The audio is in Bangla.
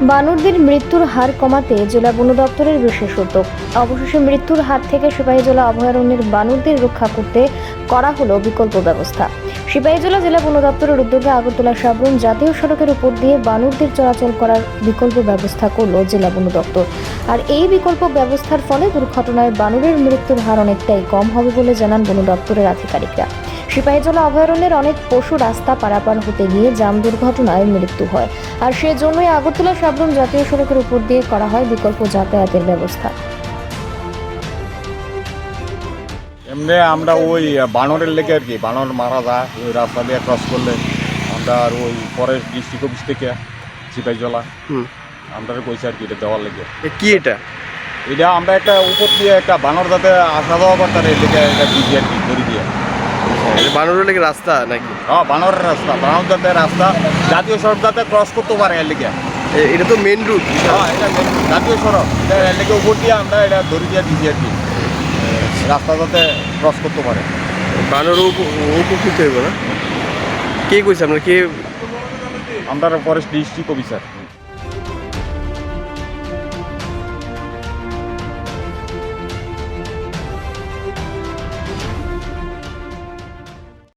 বানরদের মৃত্যুর হার কমাতে জেলা বন দপ্তরের বিশেষ উদ্যোগ। অবশেষে মৃত্যুর হাত থেকে সিপাহীজলা অভয়ারণ্যের বানরদের রক্ষা করতে করা হলো বিকল্প ব্যবস্থা। সিপাহীজলা জেলা বন দপ্তরের উদ্যোগে আগরতলা সাবরুম জাতীয় সড়কের উপর দিয়ে বানরদের চলাচল করার বিকল্প ব্যবস্থা করল জেলা বন দপ্তর। আর এই বিকল্প ব্যবস্থার ফলে দুর্ঘটনায় বানরের মৃত্যুর হার অনেকটাই কম হবে বলে জানান বন দপ্তরের আধিকারিকরা। সিপাহীজলা অভয়ারণ্যের অনেক পশু রাস্তা পারাপার হতে গিয়ে জাম দুর্ঘটনায় মৃত্যু হয়। আর সেজন্যই আগরতলা সাবরুম জাতীয় সড়কের উপর দিয়ে করা হয় বিকল্প যাতায়াতের ব্যবস্থা। এমনি আমরা ওই বানরের লেগে আর কি বানর মারা যায় ওই রাস্তা দিয়ে ক্রস করলে আমরা আর ওই ফরেস্ট ডিস্ট্রিক্ট অফিস থেকে সিপাহীজলা হুম। আমরা কইছি আর কি এটা দেওয়ার লেগে। কি এটা? এটা আমরা একটা উপর দিয়ে একটা বানর যাতে আসা যাওয়া করতে পারে এদিকে এটা দিয়েছি আর কি দড়ি দিয়ে। বানরের লেগে রাস্তা নাকি? হ্যাঁ বানরের রাস্তা বানর যাতে রাস্তা। জাতীয় সড়ক যাতে ক্রস করতে পারে এর লেগে। এটা তো মেন রুট হ্যাঁ এটা জাতীয় সড়ক এর লেগে উপর দিয়ে আমরা এটা দড়ি দিয়ে দিয়েছি আর কি। রাস্তা যাতে ক্রস করতে পারে। বানর উপ- উপকৃত হইব না? কে কইছে আপনার? কে? আমরা ফরেস্ট ডিস্ট্রিক্ট অফিসার